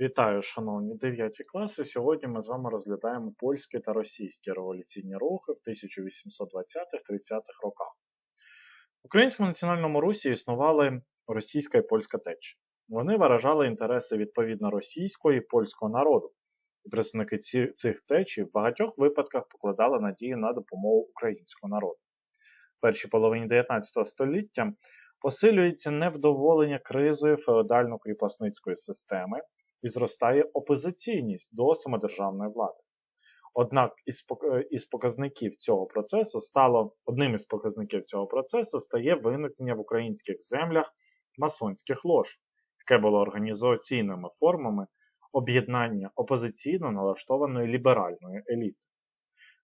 Вітаю, шановні 9 класи. Сьогодні ми з вами розглядаємо польські та російські революційні рухи в 1820-30-х роках. В українському національному русі існували російська і польська течія. Вони виражали інтереси відповідно російського і польського народу. І представники цих течій в багатьох випадках покладали надію на допомогу українського народу. В першій половині 19 століття посилюється невдоволення кризою феодально-кріпосницької системи і зростає опозиційність до самодержавної влади. Однак із показників цього процесу стало одним із показників цього процесу стає виникнення в українських землях масонських лож, яке було організаційними формами об'єднання опозиційно налаштованої ліберальної еліти.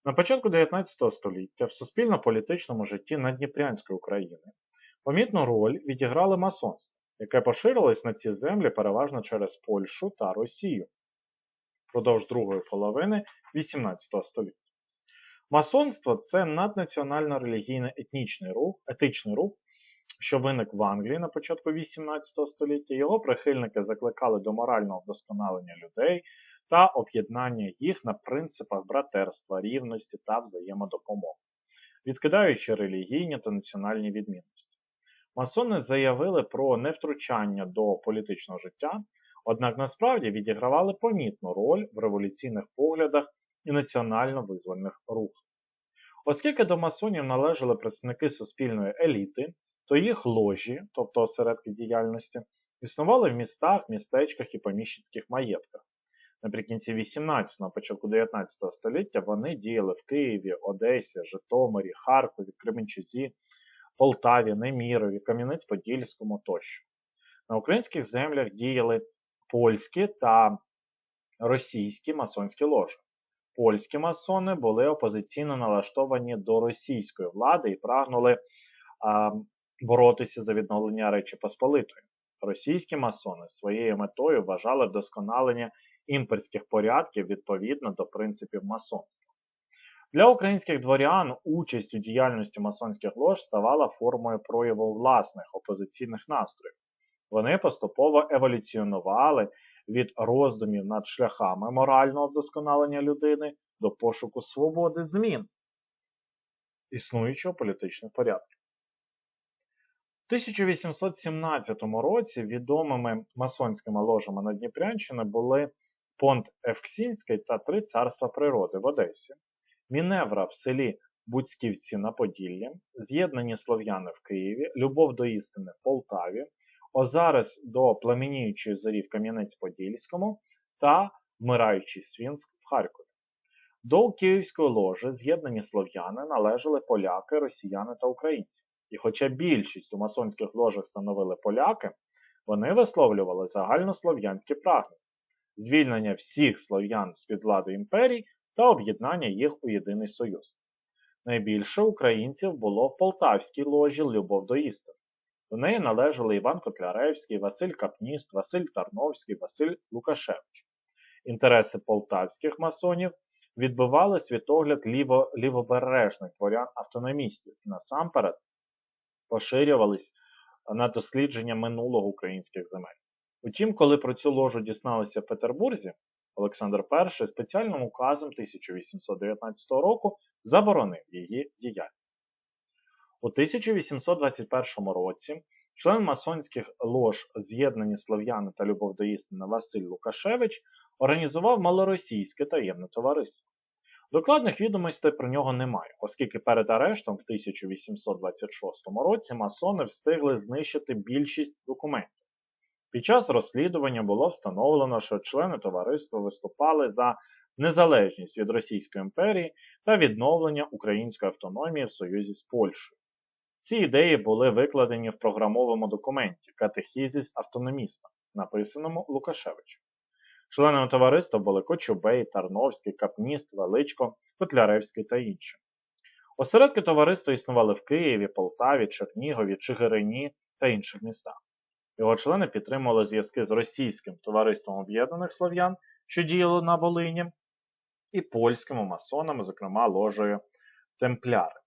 На початку 19 століття в суспільно-політичному житті Надніпрянської України помітну роль відіграли масонство, яке поширилось на ці землі переважно через Польщу та Росію впродовж другої половини XVIII століття. Масонство це наднаціонально релігійний етнічний рух, етичний рух, що виник в Англії на початку XVIII століття. Його прихильники закликали до морального вдосконалення людей та об'єднання їх на принципах братерства, рівності та взаємодопомоги, відкидаючи релігійні та національні відмінності. Масони заявили про невтручання до політичного життя, однак насправді відігравали помітну роль в революційних поглядах і національно-визвольних рухах. Оскільки до масонів належали представники суспільної еліти, то їх ложі, тобто осередки діяльності, існували в містах, містечках і поміщицьких маєтках. Наприкінці 18 го початку 19 століття вони діяли в Києві, Одесі, Житомирі, Харкові, Кременчузі, Полтаві, Немірові, Кам'янець-Подільському тощо. На українських землях діяли польські та російські масонські ложі. Польські масони були опозиційно налаштовані до російської влади і прагнули а, боротися за відновлення Речі Посполитої. Російські масони своєю метою вважали вдосконалення імперських порядків відповідно до принципів масонства. Для українських дворян участь у діяльності масонських лож ставала формою прояву власних опозиційних настроїв. Вони поступово еволюціонували від роздумів над шляхами морального вдосконалення людини до пошуку свободи змін існуючого політичного порядку. У 1817 році відомими масонськими ложами на Дніпрянщині були Понт Евксінський та Три царства природи в Одесі. Міневра в селі Буцьківці на Поділлі, З'єднані Слов'яни в Києві, Любов до істини в Полтаві, Озарес до Пламеніючої зорі в Кам'янець-Подільському та Вмираючий Свінськ в Харкові. До Київської ложі з'єднані слов'яни належали поляки, росіяни та українці. І хоча більшість у масонських ложах становили поляки, вони висловлювали загальнослов'янські прагнення, звільнення всіх слов'ян з під влади імперій та об'єднання їх у єдиний союз. Найбільше українців було в Полтавській ложі Любов до істини. До неї належали Іван Котляревський, Василь Капніст, Василь Тарновський, Василь Лукашевич. Інтереси полтавських масонів відбивали світогляд ліво, лівобережних дворян автономістів і насамперед поширювались на дослідження минулого українських земель. Утім, коли про цю ложу дізналися в Петербурзі, Олександр І спеціальним указом 1819 року заборонив її діяльність. У 1821 році член масонських лож З'єднані Слов'яни та Любов до істини Василь Лукашевич організував малоросійське таємне товариство. Докладних відомостей про нього немає, оскільки перед арештом в 1826 році масони встигли знищити більшість документів. Під час розслідування було встановлено, що члени товариства виступали за незалежність від Російської імперії та відновлення української автономії в союзі з Польщею. Ці ідеї були викладені в програмовому документі Катехізіс автономіста, написаному Лукашевичем. Членами товариства були Кочубей, Тарновський, Капніст, Величко, Котляревський та інші. Осередки товариства існували в Києві, Полтаві, Чернігові, Чигирині та інших містах. Його члени підтримували зв'язки з Російським товариством Об'єднаних Слов'ян, що діяло на Волині, і польськими масонами, зокрема ложею Темпляри.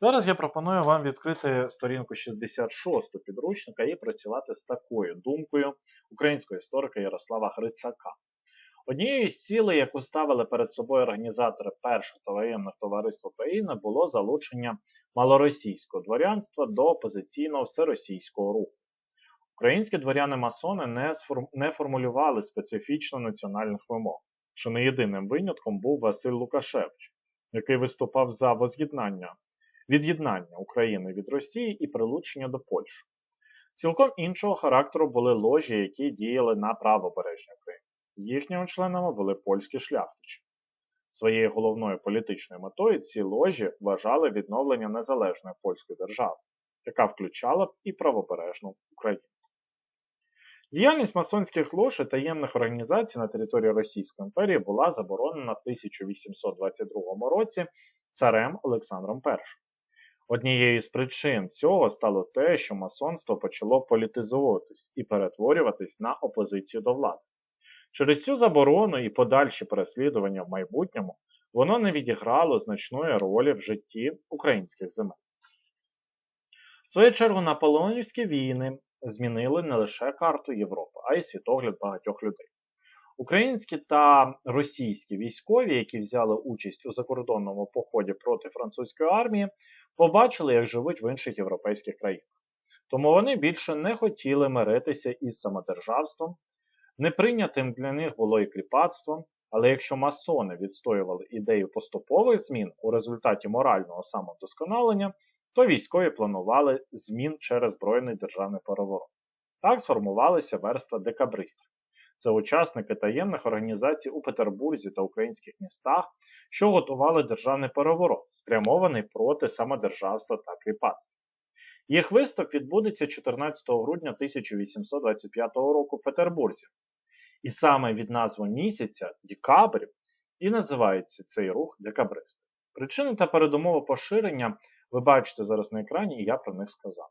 Зараз я пропоную вам відкрити сторінку 66 підручника і працювати з такою думкою українського історика Ярослава Грицака. Однією з цілей, яку ставили перед собою організатори першого воєнного товариства України, було залучення малоросійського дворянства до опозиційного всеросійського руху. Українські дворяни-масони не, сформ... не формулювали специфічно національних вимог, що не єдиним винятком був Василь Лукашевич, який виступав за воз'єднання від'єднання України від Росії і прилучення до Польщі. Цілком іншого характеру були ложі, які діяли на правобережній Україні. Їхніми членами були польські шляхтичі. Своєю головною політичною метою ці ложі вважали відновлення незалежної польської держави, яка включала б і правобережну Україну. Діяльність масонських лож і таємних організацій на території Російської імперії була заборонена в 1822 році царем Олександром І. Однією з причин цього стало те, що масонство почало політизуватись і перетворюватись на опозицію до влади. Через цю заборону і подальші переслідування в майбутньому воно не відіграло значної ролі в житті українських земель. В свою чергу наполеонівські війни змінили не лише карту Європи, а й світогляд багатьох людей. Українські та російські військові, які взяли участь у закордонному поході проти французької армії, побачили, як живуть в інших європейських країнах. Тому вони більше не хотіли миритися із самодержавством. Неприйнятим для них було і кріпацтво, але якщо масони відстоювали ідею поступових змін у результаті морального самовдосконалення, то військові планували змін через збройний державний переворот. Так сформувалися верства декабристів. Це учасники таємних організацій у Петербурзі та українських містах, що готували державний переворот, спрямований проти самодержавства та кріпацтва. Їх виступ відбудеться 14 грудня 1825 року в Петербурзі. І саме від назви місяця декабрь і називається цей рух декабристом. Причини та передумови поширення ви бачите зараз на екрані, і я про них сказав.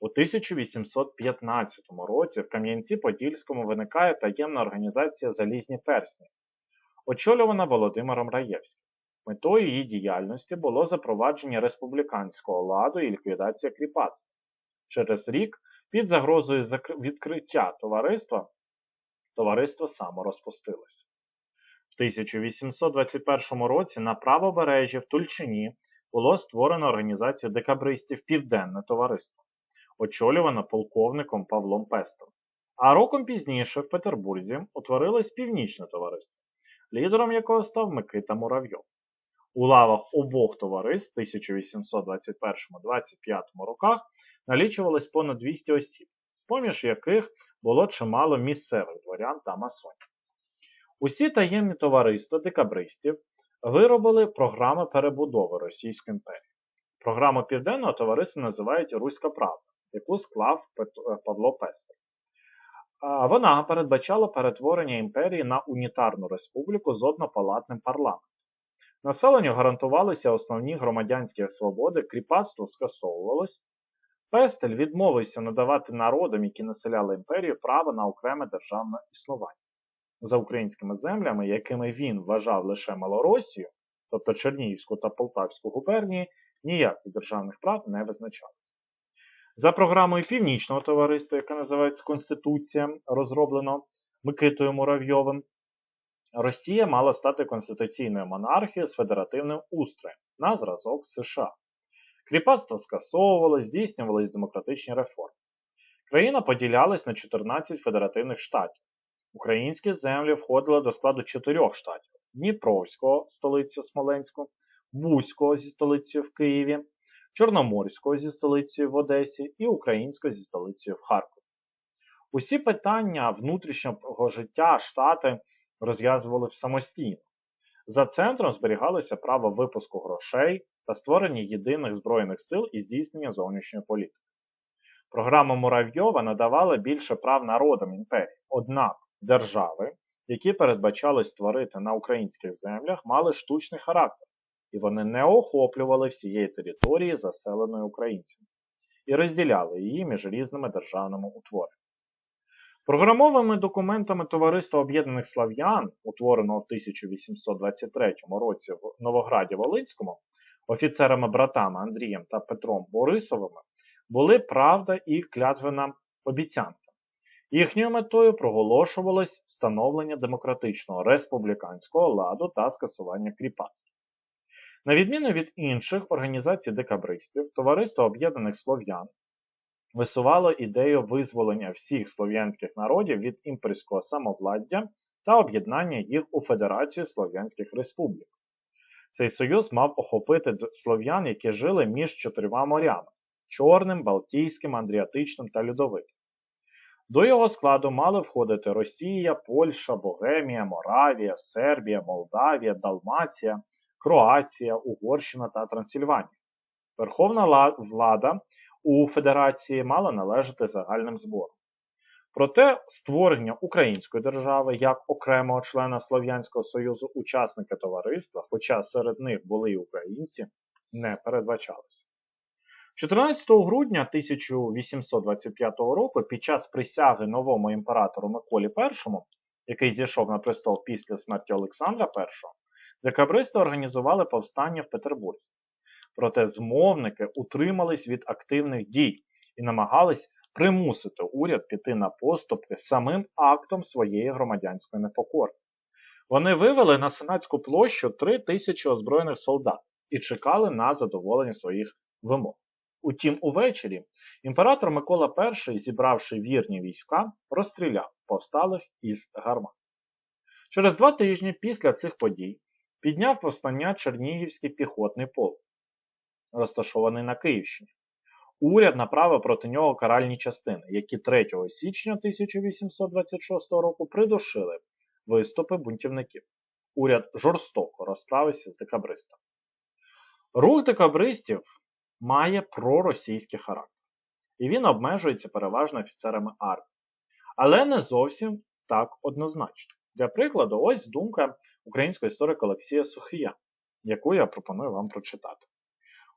У 1815 році в Кам'янці-Подільському виникає таємна організація Залізні персні, очолювана Володимиром Раєвським. Метою її діяльності було запровадження республіканського ладу і ліквідація кріпацтва. Через рік, під загрозою відкриття товариства, товариство само розпустилося. В 1821 році на правобережжі в Тульчині було створено організацію декабристів Південне товариство очолювана полковником Павлом Пестом. А роком пізніше в Петербурзі утворилось північне товариство, лідером якого став Микита Муравйов. У лавах обох товариств в 1821-25 роках налічувалось понад 200 осіб, з поміж яких було чимало місцевих дворян та масонів. Усі таємні товариства декабристів виробили програми перебудови Російської імперії. Програму Південного товариства називають Руська Правда яку склав е, Павло Пестер. Вона передбачала перетворення імперії на унітарну республіку з однопалатним парламентом. Населенню гарантувалися основні громадянські свободи, кріпацтво скасовувалось. Пестель відмовився надавати народам, які населяли імперію, право на окреме державне існування. За українськими землями, якими він вважав лише Малоросію, тобто Чернігівську та Полтавську губернії, ніяких державних прав не визначалось. За програмою Північного товариства, яка називається Конституція, розроблено Микитою Муравйовим, Росія мала стати конституційною монархією з федеративним устроєм на зразок США. Кріпацтво скасовувалось, здійснювались демократичні реформи. Країна поділялась на 14 федеративних штатів. Українські землі входили до складу чотирьох штатів: Дніпровського, столиця Смоленську, Бузького зі столицею в Києві, Чорноморського зі столицею в Одесі і Українського зі столицею в Харкові. Усі питання внутрішнього життя штати розв'язували самостійно. За центром зберігалося право випуску грошей та створення єдиних збройних сил і здійснення зовнішньої політики. Програма Муравйова надавала більше прав народам імперії, однак держави, які передбачали створити на українських землях, мали штучний характер і вони не охоплювали всієї території, заселеної українцями, і розділяли її між різними державними утвореннями. Програмовими документами Товариства Об'єднаних Слав'ян, утвореного в 1823 році в Новограді Волинському, офіцерами-братами Андрієм та Петром Борисовими були правда і клятвена обіцянка. Їхньою метою проголошувалось встановлення демократичного республіканського ладу та скасування кріпацтва. На відміну від інших організацій декабристів, Товариство Об'єднаних Слов'ян висувало ідею визволення всіх слов'янських народів від імперського самовладдя та об'єднання їх у Федерацію Слов'янських Республік. Цей союз мав охопити слов'ян, які жили між чотирма морями Чорним, Балтійським, Андріатичним та Льодовитим. До його складу мали входити Росія, Польща, Богемія, Моравія, Сербія, Молдавія, Далмація, Кроація, Угорщина та Трансильванія. Верховна влада у Федерації мала належати загальним зборам. Проте створення української держави як окремого члена Слов'янського Союзу учасники товариства, хоча серед них були й українці, не передбачалося. 14 грудня 1825 року під час присяги новому імператору Миколі І, який зійшов на престол після смерті Олександра І, декабристи організували повстання в Петербурзі. Проте змовники утримались від активних дій і намагались примусити уряд піти на поступки самим актом своєї громадянської непокори. Вони вивели на Сенатську площу 3 тисячі озброєних солдат і чекали на задоволення своїх вимог. Утім, увечері імператор Микола І, зібравши вірні війська, розстріляв повсталих із гармат. Через два тижні після цих подій підняв повстання Чернігівський піхотний полк, розташований на Київщині. Уряд направив проти нього каральні частини, які 3 січня 1826 року придушили виступи бунтівників. Уряд жорстоко розправився з декабристами. Рух декабристів має проросійський характер, і він обмежується переважно офіцерами армії. Але не зовсім так однозначно. Для прикладу, ось думка українського історика Олексія Сухія, яку я пропоную вам прочитати.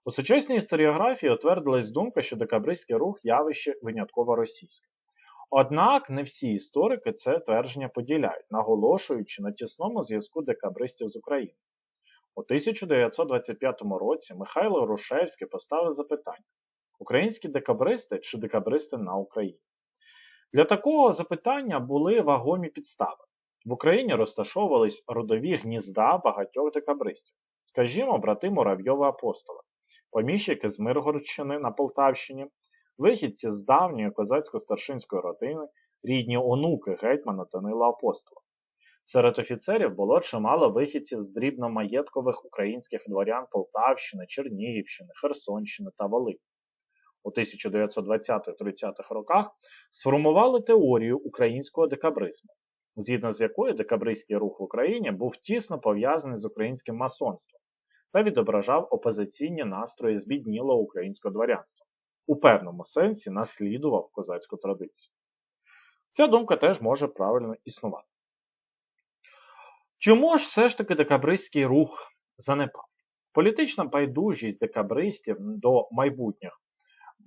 У сучасній історіографії утвердилась думка, що декабристський рух явище винятково російське. Однак не всі історики це твердження поділяють, наголошуючи на тісному зв'язку декабристів з Україною. У 1925 році Михайло Рушевський поставив запитання: українські декабристи чи декабристи на Україні? Для такого запитання були вагомі підстави. В Україні розташовувались родові гнізда багатьох декабристів, скажімо, брати Муравйова апостола, поміщики з Миргородщини на Полтавщині, вихідці з давньої козацько-старшинської родини, рідні онуки гетьмана Данила Апостола. Серед офіцерів було чимало вихідців з дрібномаєткових українських дворян Полтавщини, Чернігівщини, Херсонщини та Волині. У 1920-30-х роках сформували теорію українського декабризму, згідно з якою декабристський рух в Україні був тісно пов'язаний з українським масонством та відображав опозиційні настрої збіднілого українського дворянства, у певному сенсі наслідував козацьку традицію. Ця думка теж може правильно існувати. Чому ж все ж таки декабристський рух занепав? Політична байдужість декабристів до майбутніх,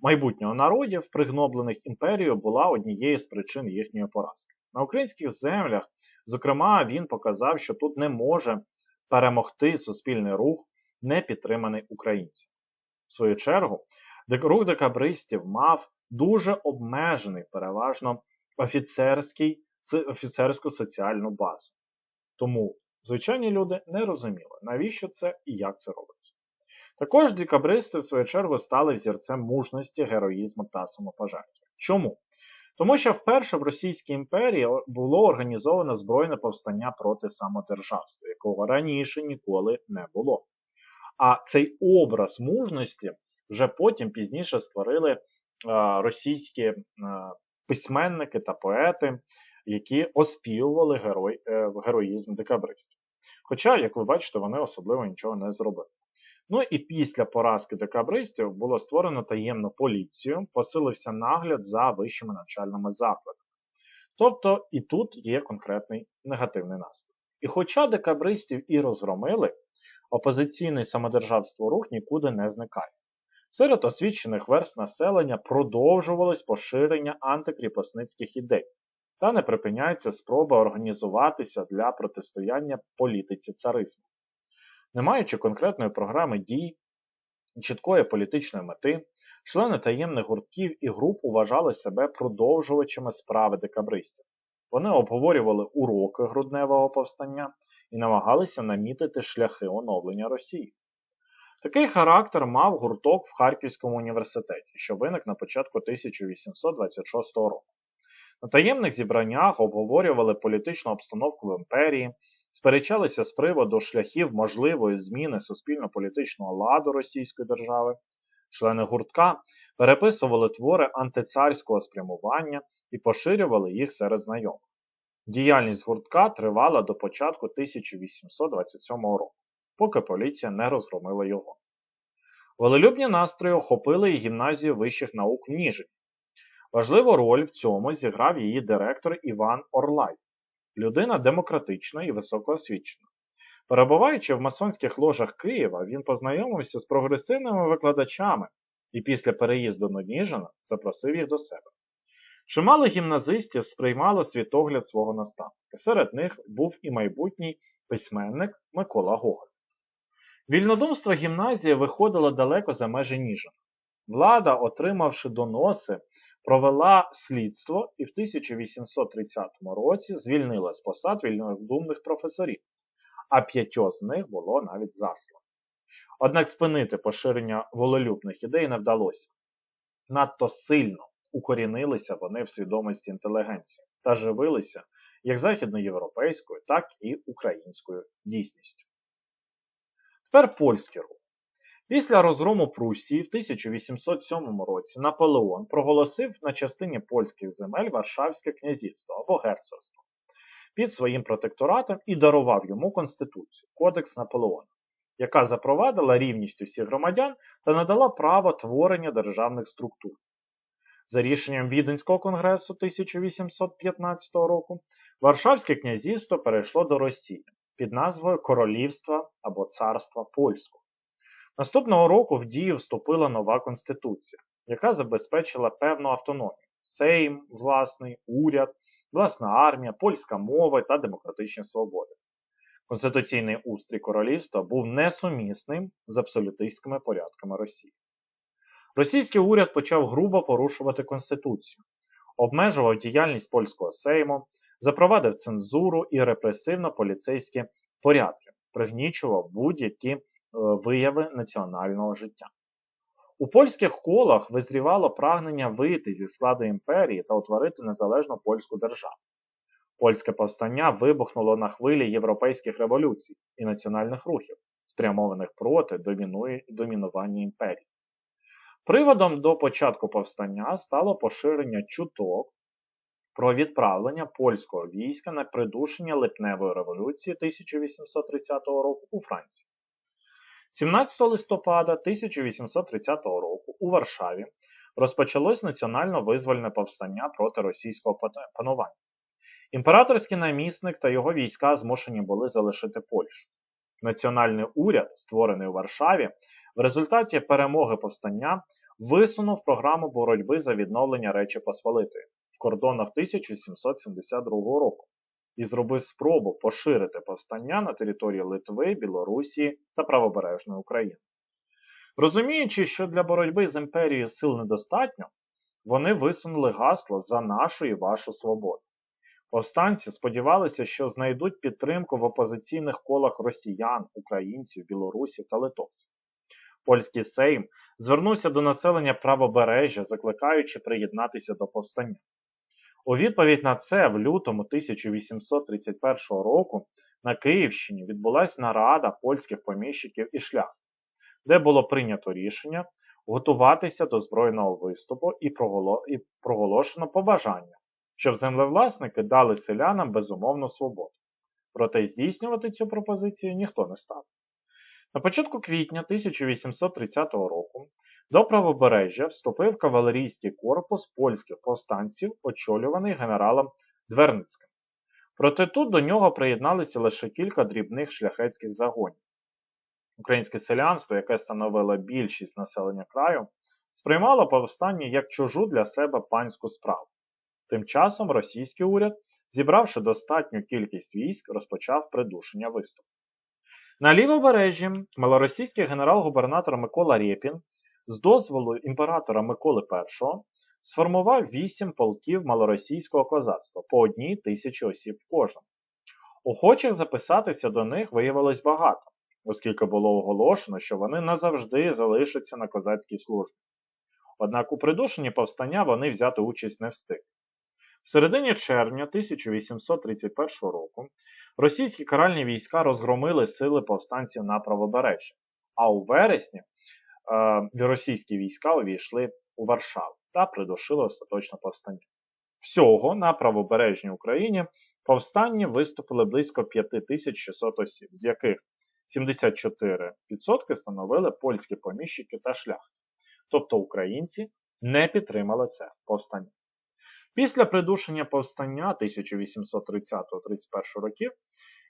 майбутнього народів, пригноблених імперією, була однією з причин їхньої поразки. На українських землях, зокрема, він показав, що тут не може перемогти суспільний рух, не підтриманий українцями. В свою чергу, рух декабристів мав дуже обмежений, переважно офіцерський, офіцерську соціальну базу. Тому звичайні люди не розуміли, навіщо це і як це робиться. Також декабристи, в свою чергу, стали взірцем мужності, героїзму та самопожертви. Чому? Тому що вперше в Російській імперії було організовано збройне повстання проти самодержавства, якого раніше ніколи не було. А цей образ мужності вже потім пізніше створили російські письменники та поети, які оспівували герой, е, героїзм декабристів. Хоча, як ви бачите, вони особливо нічого не зробили. Ну і після поразки декабристів було створено таємну поліцію, посилився нагляд за вищими навчальними закладами. Тобто і тут є конкретний негативний наслідок. І хоча декабристів і розгромили, опозиційний самодержавство рух нікуди не зникає. Серед освічених верст населення продовжувалось поширення антикріпосницьких ідей, та не припиняється спроба організуватися для протистояння політиці царизму. Не маючи конкретної програми дій, чіткої політичної мети, члени таємних гуртків і груп вважали себе продовжувачами справи декабристів. Вони обговорювали уроки грудневого повстання і намагалися намітити шляхи оновлення Росії. Такий характер мав гурток в Харківському університеті, що виник на початку 1826 року. На таємних зібраннях обговорювали політичну обстановку в імперії, сперечалися з приводу шляхів можливої зміни суспільно-політичного ладу Російської держави. Члени гуртка переписували твори антицарського спрямування і поширювали їх серед знайомих. Діяльність гуртка тривала до початку 1827 року, поки поліція не розгромила його. Волелюбні настрої охопили і гімназію вищих наук в Ніжині. Важливу роль в цьому зіграв її директор Іван Орлай, людина демократична і високоосвічена. Перебуваючи в масонських ложах Києва, він познайомився з прогресивними викладачами і після переїзду до Ніжина запросив їх до себе. Чимало гімназистів сприймало світогляд свого наставника. Серед них був і майбутній письменник Микола Гоголь. Вільнодумство гімназії виходило далеко за межі Ніжина. Влада, отримавши доноси, провела слідство і в 1830 році звільнила з посад вільнодумних професорів, а п'ятьох з них було навіть заслано. Однак спинити поширення волелюбних ідей не вдалося. Надто сильно укорінилися вони в свідомості інтелігенції та живилися як західноєвропейською, так і українською дійсністю. Тепер польський рух. Після розгрому Прусії в 1807 році Наполеон проголосив на частині польських земель Варшавське князівство або герцогство під своїм протекторатом і дарував йому Конституцію Кодекс Наполеона, яка запровадила рівність усіх громадян та надала право творення державних структур. За рішенням Віденського конгресу 1815 року Варшавське князівство перейшло до Росії під назвою Королівства або Царства Польського. Наступного року в дію вступила нова конституція, яка забезпечила певну автономію: Сейм, власний, уряд, власна армія, польська мова та демократичні свободи. Конституційний устрій королівства був несумісним з абсолютистськими порядками Росії. Російський уряд почав грубо порушувати Конституцію, обмежував діяльність польського сейму, запровадив цензуру і репресивно-поліцейські порядки, пригнічував будь-які вияви національного життя. У польських колах визрівало прагнення вийти зі складу імперії та утворити незалежну польську державу. Польське повстання вибухнуло на хвилі європейських революцій і національних рухів, спрямованих проти домінування імперії. Приводом до початку повстання стало поширення чуток про відправлення польського війська на придушення липневої революції 1830 року у Франції. 17 листопада 1830 року у Варшаві розпочалось національно-визвольне повстання проти російського панування. Імператорський намісник та його війська змушені були залишити Польщу. Національний уряд, створений у Варшаві, в результаті перемоги повстання висунув програму боротьби за відновлення Речі Посполитої в кордонах 1772 року і зробив спробу поширити повстання на території Литви, Білорусі та Правобережної України. Розуміючи, що для боротьби з імперією сил недостатньо, вони висунули гасло за нашу і вашу свободу. Повстанці сподівалися, що знайдуть підтримку в опозиційних колах росіян, українців, білорусів та литовців. Польський Сейм звернувся до населення правобережжя, закликаючи приєднатися до повстання. У відповідь на це, в лютому 1831 року на Київщині відбулася нарада польських поміщиків і шляхт, де було прийнято рішення готуватися до збройного виступу і проголошено побажання, щоб землевласники дали селянам безумовну свободу. Проте здійснювати цю пропозицію ніхто не став. На початку квітня 1830 року до правобережжя вступив кавалерійський корпус польських повстанців, очолюваний генералом Дверницьким. Проте тут до нього приєдналися лише кілька дрібних шляхетських загонів. Українське селянство, яке становило більшість населення краю, сприймало повстання як чужу для себе панську справу. Тим часом російський уряд, зібравши достатню кількість військ, розпочав придушення виступу. На лівобережжі малоросійський генерал-губернатор Микола Рєпін з дозволу імператора Миколи І сформував вісім полків малоросійського козацтва по одній тисячі осіб в кожному. Охочих записатися до них виявилось багато, оскільки було оголошено, що вони назавжди залишаться на козацькій службі. Однак у придушенні повстання вони взяти участь не встигли. В середині червня 1831 року російські каральні війська розгромили сили повстанців на правобережжі, а у вересні е, російські війська увійшли у Варшаву та придушили остаточно повстання. Всього на правобережній Україні повстанні виступили близько 5600 осіб, з яких 74% становили польські поміщики та шляхти. Тобто українці не підтримали це повстання. Після придушення повстання 1830-31 років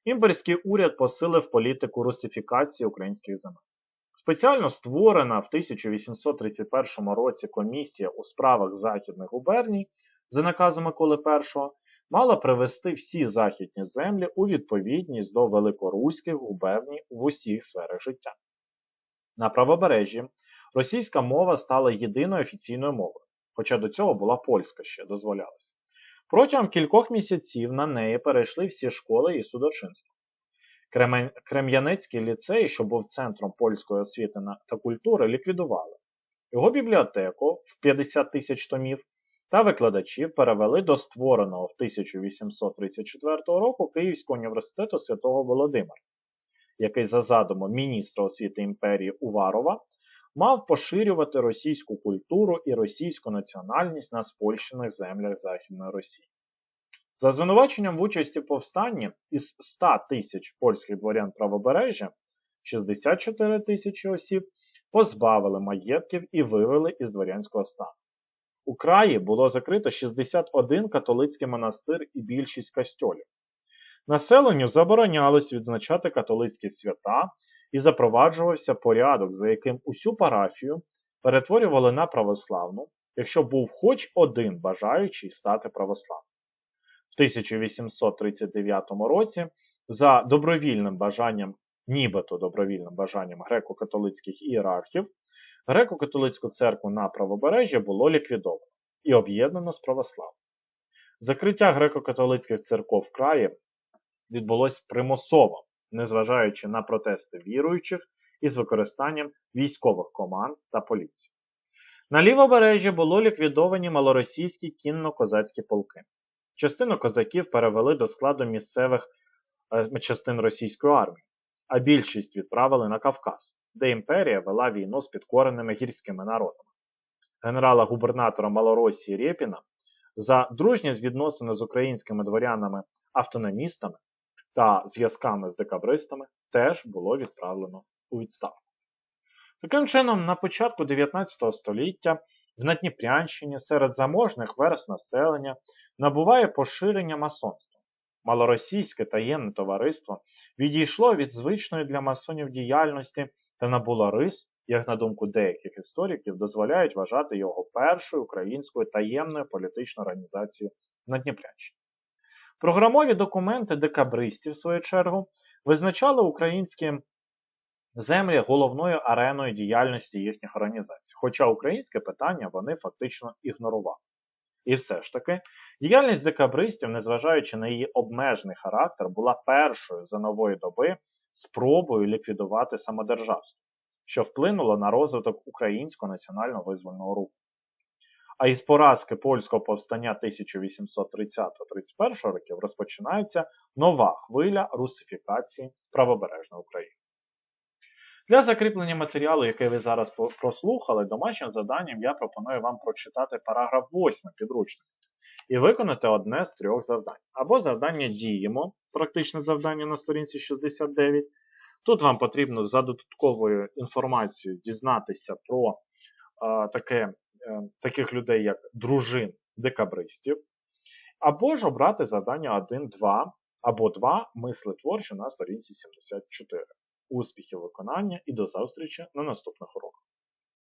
імперський уряд посилив політику русифікації українських земель. Спеціально створена в 1831 році комісія у справах західних губерній за наказом Миколи І мала привести всі західні землі у відповідність до великоруських губерній в усіх сферах життя. На правобережжі російська мова стала єдиною офіційною мовою, хоча до цього була польська ще дозволялася. Протягом кількох місяців на неї перейшли всі школи і судочинство. Крем'янецький ліцей, що був центром польської освіти та культури, ліквідували. Його бібліотеку в 50 тисяч томів та викладачів перевели до створеного в 1834 року Київського університету святого Володимира, який за задумом міністра освіти імперії Уварова мав поширювати російську культуру і російську національність на спольщених землях Західної Росії. За звинуваченням в участі в повстанні із 100 тисяч польських дворян правобережжя 64 тисячі осіб позбавили маєтків і вивели із дворянського стану. У краї було закрито 61 католицький монастир і більшість костьолів. Населенню заборонялось відзначати католицькі свята і запроваджувався порядок, за яким усю парафію перетворювали на православну, якщо був хоч один бажаючий стати православним. В 1839 році за добровільним бажанням, нібито добровільним бажанням греко-католицьких ієрархів, греко-католицьку церкву на правобережжі було ліквідовано і об'єднано з православною. Закриття греко-католицьких церков в краї відбулось примусово, незважаючи на протести віруючих із використанням військових команд та поліції. На лівобережжі було ліквідовані малоросійські кінно-козацькі полки. Частину козаків перевели до складу місцевих е, частин російської армії, а більшість відправили на Кавказ, де імперія вела війну з підкореними гірськими народами. Генерала-губернатора Малоросії Рєпіна за дружність відносини з українськими дворянами-автономістами та зв'язками з декабристами теж було відправлено у відставку. Таким чином, на початку 19 століття в Надніпрянщині серед заможних верст населення набуває поширення масонства. Малоросійське таємне товариство відійшло від звичної для масонів діяльності та набуло рис, як на думку деяких істориків, дозволяють вважати його першою українською таємною політичною організацією на Дніпрянщині. Програмові документи декабристів, в свою чергу, визначали українські землі головною ареною діяльності їхніх організацій, хоча українське питання вони фактично ігнорували. І все ж таки, діяльність декабристів, незважаючи на її обмежений характер, була першою за нової доби спробою ліквідувати самодержавство, що вплинуло на розвиток українського національного визвольного руху. А із поразки польського повстання 1830-31 років розпочинається нова хвиля русифікації правобережної України. Для закріплення матеріалу, який ви зараз прослухали, домашнім завданням я пропоную вам прочитати параграф 8 підручника і виконати одне з трьох завдань. Або завдання діємо, практичне завдання на сторінці 69. Тут вам потрібно за додатковою інформацією дізнатися про а, таке, таких людей, як дружин декабристів, або ж обрати завдання 1-2 або 2 мисли творчі на сторінці 74 успіхів виконання і до зустрічі на наступних уроках.